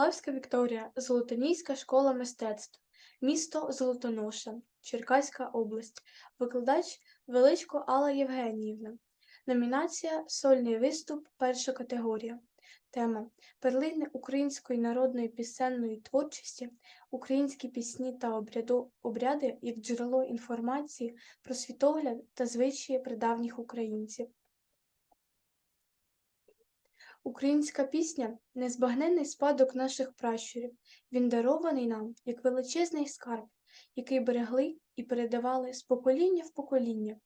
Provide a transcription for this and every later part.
Лавська Вікторія, Золотоніська школа мистецтв, місто Золотоноша, Черкаська область, викладач Величко Алла Євгеніївна. Номінація Сольний виступ, перша категорія. Тема Перлини української народної пісенної творчості, українські пісні та обряду, обряди як джерело інформації про світогляд та звичаї прадавніх українців. Українська пісня незбагненний спадок наших пращурів. Він дарований нам як величезний скарб, який берегли і передавали з покоління в покоління.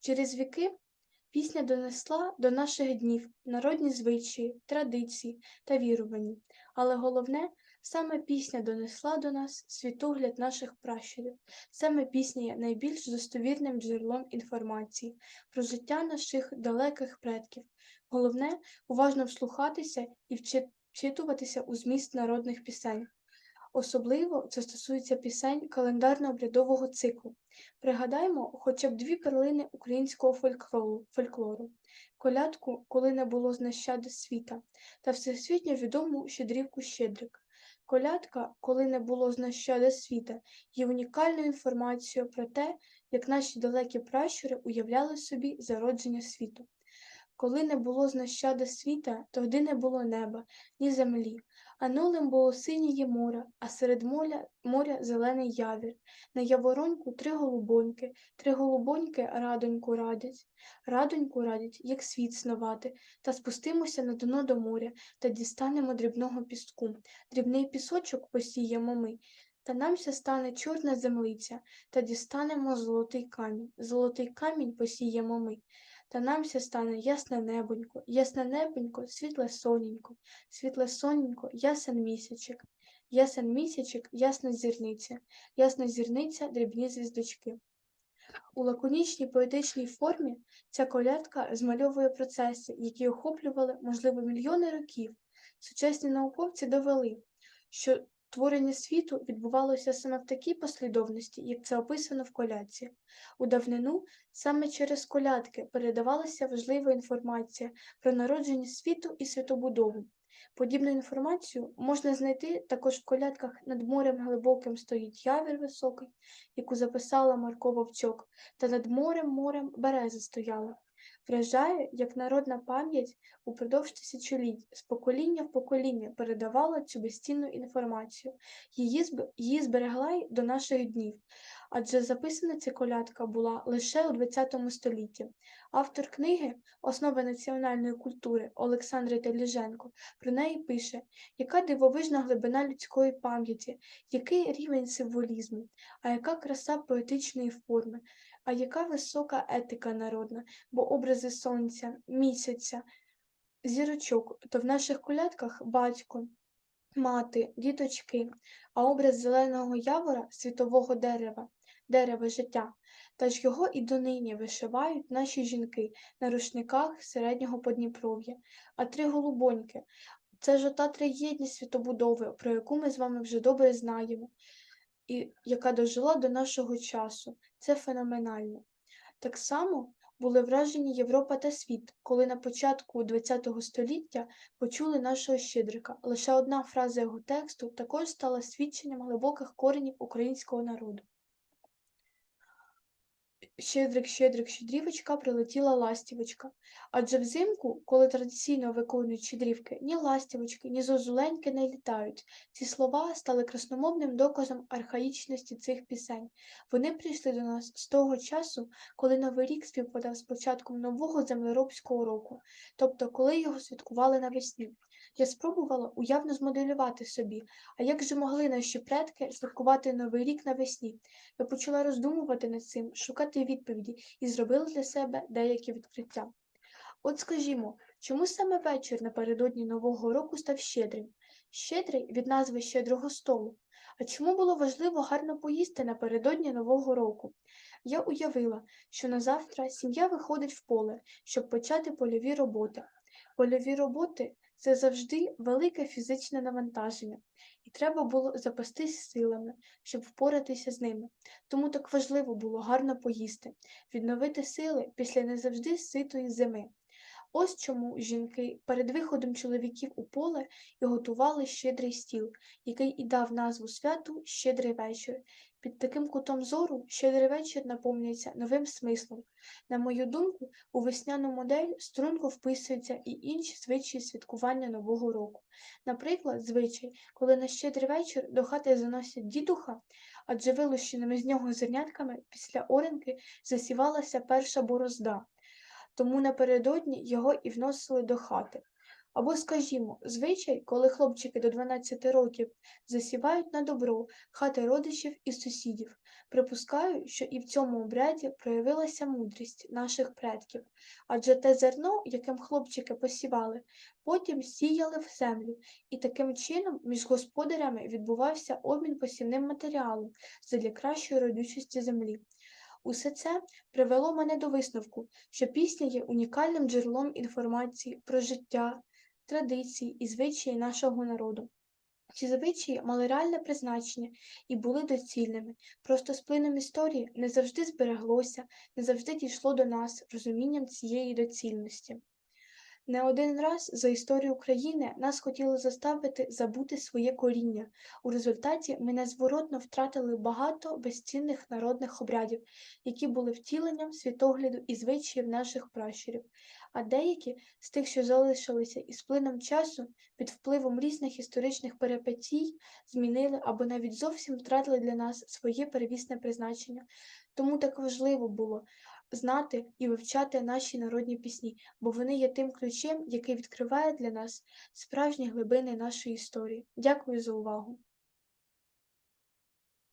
Через віки пісня донесла до наших днів народні звичаї, традиції та вірування, але головне, саме пісня донесла до нас світогляд наших пращурів. Саме пісня є найбільш достовірним джерелом інформації про життя наших далеких предків. Головне уважно вслухатися і вчитуватися у зміст народних пісень. Особливо це стосується пісень календарно-обрядового циклу. Пригадаємо хоча б дві перлини українського фольклору, фольклору. колядку, коли не було знащади світа, та всесвітньо відому щедрівку Щедрик. Колядка, коли не було знащади світа, є унікальною інформацією про те, як наші далекі пращури уявляли собі зародження світу. Коли не було знащади світа, тоді не було неба, ні землі, а нулем було синіє море, а серед моря, моря зелений явір. На явороньку три голубоньки, три голубоньки радоньку радять. Радоньку радять, як світ снувати, та спустимося на дно до моря та дістанемо дрібного піску. Дрібний пісочок посіємо ми. Та намся стане чорна землиця, та дістанемо золотий камінь. Золотий камінь посіємо ми. Та нам намся стане ясне небонько, ясне небонько, світле соненько, світле соненько, ясен місячик, ясен місячик, ясна зірниця, ясна зірниця, дрібні звіздочки. У лаконічній поетичній формі ця колядка змальовує процеси, які охоплювали, можливо, мільйони років. Сучасні науковці довели, що творення світу відбувалося саме в такій послідовності, як це описано в колядці. У давнину саме через колядки передавалася важлива інформація про народження світу і світобудову. Подібну інформацію можна знайти також в колядках над морем глибоким стоїть явір високий, яку записала Марко Вовчок, та над морем морем береза стояла. Вражає, як народна пам'ять упродовж тисячоліть з покоління в покоління передавала цю безцінну інформацію. Її, її зберегла й до наших днів, адже записана ця колядка була лише у ХХ столітті. Автор книги Основи національної культури Олександр Теліженко про неї пише, яка дивовижна глибина людської пам'яті, який рівень символізму, а яка краса поетичної форми, а яка висока етика народна, бо образи сонця, місяця, зірочок, то в наших колядках батько, мати, діточки, а образ зеленого явора світового дерева, дерева життя. Та ж його і донині вишивають наші жінки на рушниках середнього Подніпров'я, а три голубоньки це ж ота триєдність світобудови, про яку ми з вами вже добре знаємо, і яка дожила до нашого часу. Це феноменально. Так само були вражені Європа та світ, коли на початку ХХ століття почули нашого Щедрика. Лише одна фраза його тексту також стала свідченням глибоких коренів українського народу. Щедрик, щедрик, щедрівочка, прилетіла ластівочка. Адже взимку, коли традиційно виконують щедрівки, ні ластівочки, ні зозуленьки не літають. Ці слова стали красномовним доказом архаїчності цих пісень. Вони прийшли до нас з того часу, коли Новий рік співпадав з початком нового землеробського року, тобто коли його святкували навесні. Я спробувала уявно змоделювати собі, а як же могли наші предки святкувати Новий рік навесні? Я почала роздумувати над цим, шукати відповіді і зробила для себе деякі відкриття. От скажімо, чому саме вечір напередодні Нового року став щедрим? Щедрий від назви щедрого столу. А чому було важливо гарно поїсти напередодні Нового року? Я уявила, що на завтра сім'я виходить в поле, щоб почати польові роботи. Польові роботи це завжди велике фізичне навантаження, і треба було запастись силами, щоб впоратися з ними. Тому так важливо було гарно поїсти, відновити сили після не завжди ситої зими. Ось чому жінки перед виходом чоловіків у поле і готували щедрий стіл, який і дав назву святу Щедрий вечір. Під таким кутом зору щедрий вечір наповнюється новим смислом. На мою думку, у весняну модель струнко вписуються і інші звичаї святкування Нового року. Наприклад, звичай, коли на щедрий вечір до хати заносять дідуха, адже вилущеними з нього зернятками після оренки засівалася перша борозда, тому напередодні його і вносили до хати. Або, скажімо, звичай, коли хлопчики до 12 років засівають на добро хати родичів і сусідів. Припускаю, що і в цьому обряді проявилася мудрість наших предків, адже те зерно, яким хлопчики посівали, потім сіяли в землю, і таким чином між господарями відбувався обмін посівним матеріалом задля кращої родючості землі. Усе це привело мене до висновку, що пісня є унікальним джерелом інформації про життя, традиції і звичаї нашого народу. Ці звичаї мали реальне призначення і були доцільними, просто з плином історії не завжди збереглося, не завжди дійшло до нас розумінням цієї доцільності. Не один раз за історію України нас хотіли заставити забути своє коріння. У результаті ми незворотно втратили багато безцінних народних обрядів, які були втіленням світогляду і звичаїв наших пращурів, а деякі з тих, що залишилися із плином часу, під впливом різних історичних перипетій, змінили або навіть зовсім втратили для нас своє первісне призначення. Тому так важливо було знати і вивчати наші народні пісні, бо вони є тим ключем, який відкриває для нас справжні глибини нашої історії. Дякую за увагу!